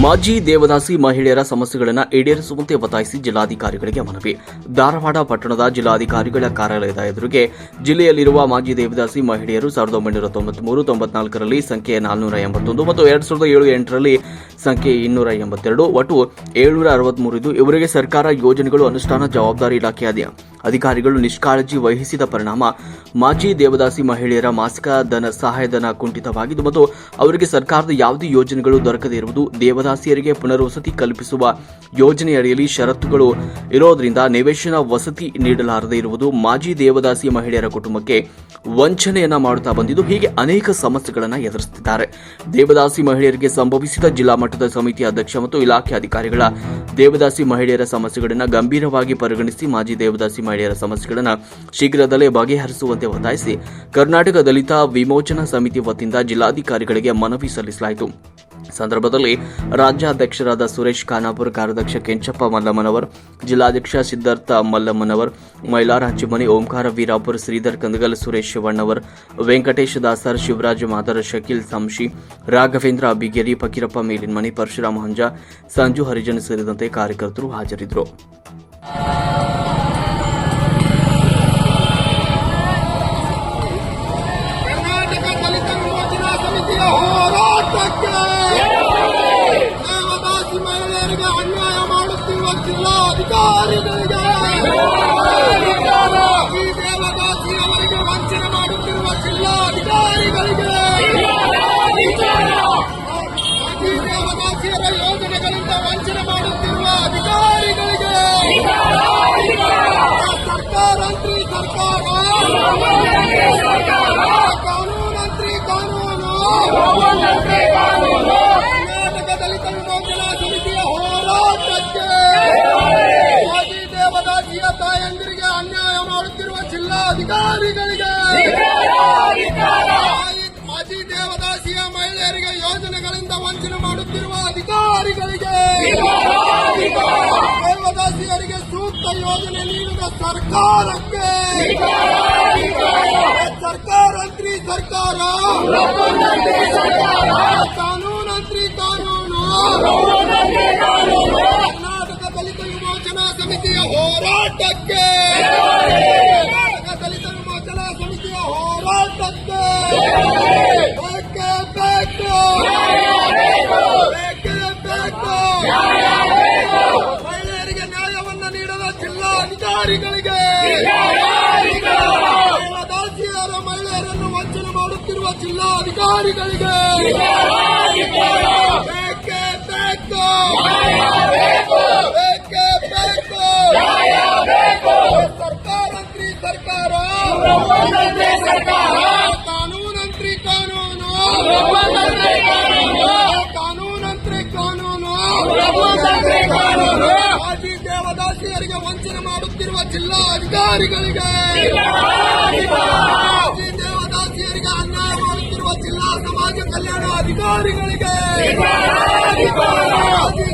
ಮಾಜಿ ದೇವದಾಸಿ ಮಹಿಳೆಯರ ಸಮಸ್ಯೆಗಳನ್ನು ಈಡೇರಿಸುವಂತೆ ಒತ್ತಾಯಿಸಿ ಜಿಲ್ಲಾಧಿಕಾರಿಗಳಿಗೆ ಮನವಿ. ಧಾರವಾಡ ಪಟ್ಟಣದ ಜಿಲ್ಲಾಧಿಕಾರಿಗಳ ಕಾರ್ಯಾಲಯದ ಎದುರಿಗೆ ಜಿಲ್ಲೆಯಲ್ಲಿರುವ ಮಾಜಿ ದೇವದಾಸಿ ಮಹಿಳೆಯರು ಸಾವಿರದ ಒಂಬೈನೂರ ತೊಂಬತ್ಮೂರು, ತೊಂಬತ್ನಾಲ್ಕರಲ್ಲಿ ಸಂಖ್ಯೆ ನಾಲ್ನೂರ ಎಂಬತ್ತೊಂದು ಮತ್ತು ಎರಡು ಸಾವಿರದ ಏಳು ಎಂಟರಲ್ಲಿ ಸಂಖ್ಯೆ ಇನ್ನೂರ ಎಂಬತ್ತೆರಡು. ಒಟ್ಟು ಏಳುನೂರ ಅರವತ್ಮೂರು ಇದು ಇವರಿಗೆ ಸರ್ಕಾರ ಯೋಜನೆಗಳು, ಅನುಷ್ಠಾನ, ಜವಾಬ್ದಾರಿ ಇಲಾಖೆ ಅಧಿ- ಅಧಿಕಾರಿಗಳು ನಿಷ್ಕಾಳಜಿ ವಹಿಸಿದ ಪರಿಣಾಮ ಮಾಜಿ ದೇವದಾಸಿ ಮಹಿಳೆಯರ ಮಾಸಿಕ ಧನ ಸಹಾಯಧನ ಕುಂಠಿತವಾಗಿದ್ದು ಮತ್ತು ಅವರಿಗೆ ಸರ್ಕಾರದ ಯಾವುದೇ ಯೋಜನೆಗಳು ದೊರಕದೇ ಇರುವುದು ದೇವದಾಸಿಯರಿಗೆ ಪುನರ್ವಸತಿ ಕಲ್ಪಿಸುವ ಯೋಜನೆಯಡಿಯಲ್ಲಿ ಷರತ್ತುಗಳು ಇರೋದ್ರಿಂದ ನಿವೇಶನ ವಸತಿ ನೀಡಲಾರದೆ ಇರುವುದು ಮಾಜಿ ದೇವದಾಸಿ ಮಹಿಳೆಯರ ಕುಟುಂಬಕ್ಕೆ ವಂಚನೆಯನ್ನ ಮಾಡುತ್ತಾ ಬಂದಿದ್ದು, ಹೀಗೆ ಅನೇಕ ಸಮಸ್ಯೆಗಳನ್ನು ಎದುರಿಸುತ್ತಿದ್ದಾರೆ. ದೇವದಾಸಿ ಮಹಿಳೆಯರಿಗೆ ಸಂಭವಿಸಿದ ಜಿಲ್ಲಾ ಮಟ್ಟದ ಸಮಿತಿ ಅಧ್ಯಕ್ಷ ಮತ್ತು ಇಲಾಖೆ ಅಧಿಕಾರಿಗಳ ದೇವದಾಸಿ ಮಹಿಳೆಯರ ಸಮಸ್ಯೆಗಳನ್ನು ಗಂಭೀರವಾಗಿ ಪರಿಗಣಿಸಿ ಮಾಜಿ ದೇವದಾಸಿ ಮಹಿಳೆಯರ ಸಮಸ್ಯೆಗಳನ್ನು ಶೀಘ್ರದಲ್ಲೇ ಬಗೆಹರಿಸುವಂತೆ ಒತ್ತಾಯಿಸಿ ಕರ್ನಾಟಕ ದಲಿತ ವಿಮೋಚನಾ ಸಮಿತಿ ವತಿಯಿಂದ ಜಿಲ್ಲಾಧಿಕಾರಿಗಳಿಗೆ ಮನವಿ ಸಲ್ಲಿಸಲಾಯಿತು. ಸಂದರ್ಭದಲ್ಲಿ ರಾಜ್ಯಾಧ್ಯಕ್ಷರಾದ ಸುರೇಶ್ ಖಾನಾಪುರ್, ಕಾರ್ಯಾಧ್ಯಕ್ಷ ಕೆಂಚಪ್ಪ ಮಲ್ಲಮ್ಮನವರ್, ಜಿಲ್ಲಾಧ್ಯಕ್ಷ ಸಿದ್ಧಾರ್ಥ ಮಲ್ಲಮ್ಮನವರ್, ಮೈಲಾರ ಹಂಚಿಮನಿ ಓಂಕಾರ ವೀರಾಪುರ್, ಶ್ರೀಧರ್ ಕಂದಗಲ್, ಸುರೇಶ್ ಶಿವಣ್ಣವರ್, ವೆಂಕಟೇಶ್ ದಾಸರ್, ಶಿವರಾಜ್ ಮಾದರ್, ಶಕೀಲ್ ಸಂಶಿ, ರಾಘವೇಂದ್ರ ಅಬಿಗೇರಿ ಫಕೀರಪ್ಪ ಮೇಲಿನ್ಮನಿ, ಪರಶುರಾಮ ಹಂಜ, ಸಂಜು ಹರಿಜನ್ ಸೇರಿದಂತೆ ಕಾರ್ಯಕರ್ತರು ಹಾಜರಿದ್ದರು. ತಾಯಂದಿರಿಗೆ ಅನ್ಯಾಯ ಮಾಡುತ್ತಿರುವ ಜಿಲ್ಲಾಧಿಕಾರಿಗಳಿಗೆ ಮಾಜಿ ದೇವದಾಸಿಯ ಮಹಿಳೆಯರಿಗೆ ಯೋಜನೆಗಳಿಂದ ವಂಚನೆ ಮಾಡುತ್ತಿರುವ ಅಧಿಕಾರಿಗಳಿಗೆ ದೇವದಾಸಿಯರಿಗೆ ಸೂಕ್ತ ಯೋಜನೆ ನೀಡಿದ ಸರ್ಕಾರಕ್ಕೆ ಸರ್ಕಾರಂತ್ರಿ ಸರ್ಕಾರ! ಕಾನೂನಂತ್ರಿ ಕಾನೂನು! ಹೋರಾಟಕ್ಕೆ. ದಲಿತ ವಿಮೋಚನಾ ಸಮಿತಿಯ ಹೋರಾಟಕ್ಕೆ. ಬೇಕೇ ಬೇಕು. ಬೇಕೇ ಬೇಕು. ಮಹಿಳೆಯರಿಗೆ ನ್ಯಾಯವನ್ನ ನೀಡದ ಜಿಲ್ಲಾಧಿಕಾರಿಗಳಿಗೆ ದಾಸಿಯರ ಮಹಿಳೆಯರನ್ನು ವಂಚನೆ ಮಾಡುತ್ತಿರುವ ಜಿಲ್ಲಾಧಿಕಾರಿಗಳಿಗೆ ವಂಚನೆ ಮಾಡುತ್ತಿರುವ ಜಿಲ್ಲಾ ಅಧಿಕಾರಿಗಳಿಗೆ ದೇವದಾಸಿಯರಿಗೆ ಅನ್ಯಾಯ ಮಾಡುತ್ತಿರುವ ಜಿಲ್ಲಾ ಸಮಾಜ ಕಲ್ಯಾಣ ಅಧಿಕಾರಿಗಳಿಗೆ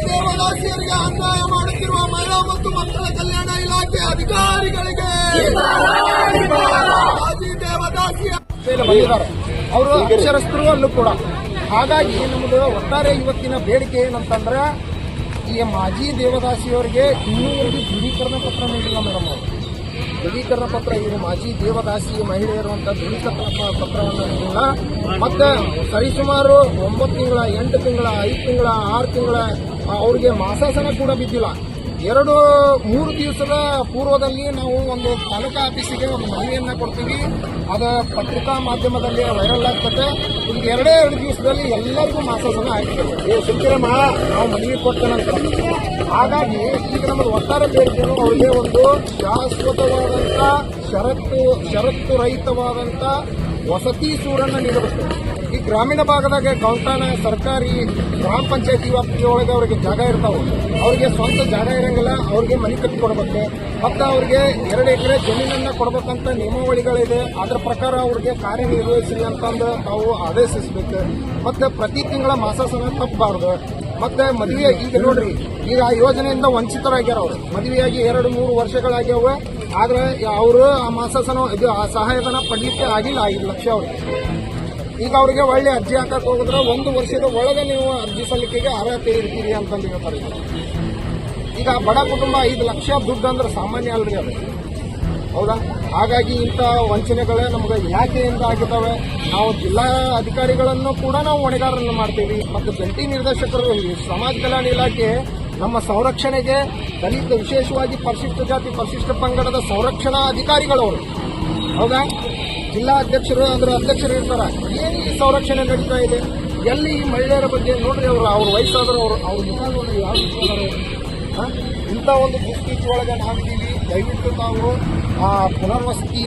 ದೇವದಾಸಿಯರಿಗೆ ಅನ್ಯಾಯ ಮಾಡುತ್ತಿರುವ ಮಹಿಳಾ ಮತ್ತು ಮಕ್ಕಳ ಕಲ್ಯಾಣ ಇಲಾಖೆ ಅಧಿಕಾರಿಗಳಿಗೆ ದೇವದಾಸಿಯ ಅವರು ಅಕ್ಷರಸ್ಥರು ಅಲ್ಲೂ ಕೂಡ. ಹಾಗಾಗಿ ನಮ್ಮದು ಒಟ್ಟಾರೆ ಇವತ್ತಿನ ಬೇಡಿಕೆ ಏನಂತಂದ್ರೆ ಈ ಮಾಜಿ ದೇವದಾಸಿಯವರಿಗೆ ಇನ್ನೂವರೆಗೂ ದೃಢೀಕರಣ ಪತ್ರ ನೀಡಿಲ್ಲ ಮೇಡಮ್ ಅವರು. ದೃಢೀಕರಣ ಪತ್ರ ಇವರು ಮಾಜಿ ದೇವದಾಸಿ ಮಹಿಳೆಯರು ಅಂತ ದೃಢೀಕರಣ ಪತ್ರವನ್ನು ನೀಡಿಲ್ಲ. ಮತ್ತೆ ಸರಿಸುಮಾರು ಒಂಬತ್ತು ತಿಂಗಳ, ಎಂಟು ತಿಂಗಳ, ಐದು ತಿಂಗಳ, ಆರು ತಿಂಗಳ, ಅವ್ರಿಗೆ ಮಾಸಾಸನ ಕೂಡ ಬಿದ್ದಿಲ್ಲ. ಎರಡು, ಮೂರು ದಿವಸದ ಪೂರ್ವದಲ್ಲಿ ನಾವು ಒಂದು ತಾಲೂಕಾ ಆಫೀಸಿಗೆ ಒಂದು ಮನವಿಯನ್ನು ಕೊಡ್ತೀವಿ. ಅದು ಪತ್ರಿಕಾ ಮಾಧ್ಯಮದಲ್ಲಿ ವೈರಲ್ ಆಗ್ತದೆ. ಈಗ ಎರಡೇ ಎರಡು ದಿವಸದಲ್ಲಿ ಎಲ್ಲರಿಗೂ ಮಾಸಾಸನ ಆಗ್ತದೆ ಸಿಕ್ಕಿರಮ್ಮ ನಾವು ಮನವಿ ಕೊಡ್ತೇನೆ ಹಾಗಾಗಿ ಈಗ ನಮ್ಮದು ಒಟ್ಟಾರೆ ಬೇಡಿಕೆಯನ್ನು ಅವರಿಗೆ ಒಂದು ಶಾಶ್ವತವಾದಂಥ ಷರತ್ತು ಷರತ್ತು ರಹಿತವಾದಂಥ ವಸತಿ ಸೂರನ್ನು ನೀಡಬೇಕು. ಈ ಗ್ರಾಮೀಣ ಭಾಗದಾಗ ಕೌಂಟಾನ ಸರ್ಕಾರಿ, ಗ್ರಾಮ ಪಂಚಾಯತಿ ವ್ಯಾಪ್ತಿಯೊಳಗೆ ಅವರಿಗೆ ಜಾಗ ಇರ್ತಾವೆ. ಅವರಿಗೆ ಸ್ವಂತ ಜಾಗ ಇರಂಗಿಲ್ಲ, ಅವ್ರಿಗೆ ಮನೆ ಕಟ್ಟಿ ಕೊಡ್ಬೇಕು. ಮತ್ತೆ ಅವ್ರಿಗೆ ಎರಡು ಎಕರೆ ಜಮೀನನ್ನ ಕೊಡ್ಬೇಕಂತ ನಿಯಮಾವಳಿಗಳಿದೆ. ಅದರ ಪ್ರಕಾರ ಅವ್ರಿಗೆ ಕಾರ್ಯನಿರ್ವಹಿಸಲಿ ಅಂತಂದು ನಾವು ಆದೇಶಿಸಬೇಕು. ಮತ್ತೆ ಪ್ರತಿ ತಿಂಗಳ ಮಾಸಾಸನ ತಪ್ಪಬಾರ್ದು. ಮತ್ತೆ ಮದುವೆ ಈಗ ನೋಡ್ರಿ, ಈಗ ಆ ಯೋಜನೆಯಿಂದ ವಂಚಿತರಾಗ್ಯಾರ ಅವರು. ಮದುವೆಯಾಗಿ ಎರಡು, ಮೂರು ವರ್ಷಗಳಾಗ್ಯಾವ. ಆದ್ರೆ ಅವರು ಆ ಮಾಸಾಸನ ಇದು ಆ ಸಹಾಯಧನ ಪಡ್ಲಿಕ್ಕೆ ಆಗಿಲ್ಲ ಐದು ಲಕ್ಷ ಅವ್ರಿಗೆ ಈಗ ಅವರಿಗೆ ಒಳ್ಳೆ ಅರ್ಜಿ ಹಾಕಕ್ಕೆ ಹೋಗಿದ್ರೆ ಒಂದು ವರ್ಷದ ಒಳಗೆ ನೀವು ಅರ್ಜಿ ಸಲ್ಲಿಕೆಗೆ ಅರ್ಹತೆ ಇರ್ತೀರಿ ಅಂತಂದು ಹೇಳ್ತಾರೆ ಈಗ. ಬಡ ಕುಟುಂಬ ಐದು ಲಕ್ಷ ದುಡ್ಡು ಅಂದ್ರೆ ಸಾಮಾನ್ಯ ಅಲ್ರಿ ಅದು. ಹೌದಾ? ಹಾಗಾಗಿ ಇಂಥ ವಂಚನೆಗಳೇ ನಮ್ಗೆ ಇಲಾಖೆಯಿಂದ ಆಗಿದ್ದಾವೆ? ನಾವು ಜಿಲ್ಲಾ ಅಧಿಕಾರಿಗಳನ್ನು ಕೂಡ ನಾವು ಹೊಣೆಗಾರರನ್ನು ಮಾಡ್ತೀವಿ. ಮತ್ತು ಜಂಟಿ ನಿರ್ದೇಶಕರು ಸಮಾಜ ಕಲ್ಯಾಣ ಇಲಾಖೆ ನಮ್ಮ ಸಂರಕ್ಷಣೆಗೆ ದಲಿತ ವಿಶೇಷವಾಗಿ ಪರಿಶಿಷ್ಟ ಜಾತಿ ಪರಿಶಿಷ್ಟ ಪಂಗಡದ ಸಂರಕ್ಷಣಾ ಅಧಿಕಾರಿಗಳವರು. ಹೌದಾ? ಜಿಲ್ಲಾ ಅಧ್ಯಕ್ಷರು ಅಂದ್ರೆ ಅಧ್ಯಕ್ಷರು ಇರ್ತಾರ. ಏನು ಈ ಸಂರಕ್ಷಣೆ ನಡೀತಾ ಇದೆ? ಎಲ್ಲಿ ಈ ಮಹಿಳೆಯರ ಬಗ್ಗೆ ನೋಡ್ರಿ ಅವರು, ಅವ್ರ ವಯಸ್ಸಾದ್ರು ಅವರು, ಅವ್ರ ಮುಖಾಂತರ ಯಾವ. ಇಂಥ ಒಂದು ದುಸ್ಥಿತಿ ಒಳಗೆ ನಾವಿದ್ದೀವಿ ದಯವಿಟ್ಟು ನಾವು ಆ ಪುನರ್ವಸತಿ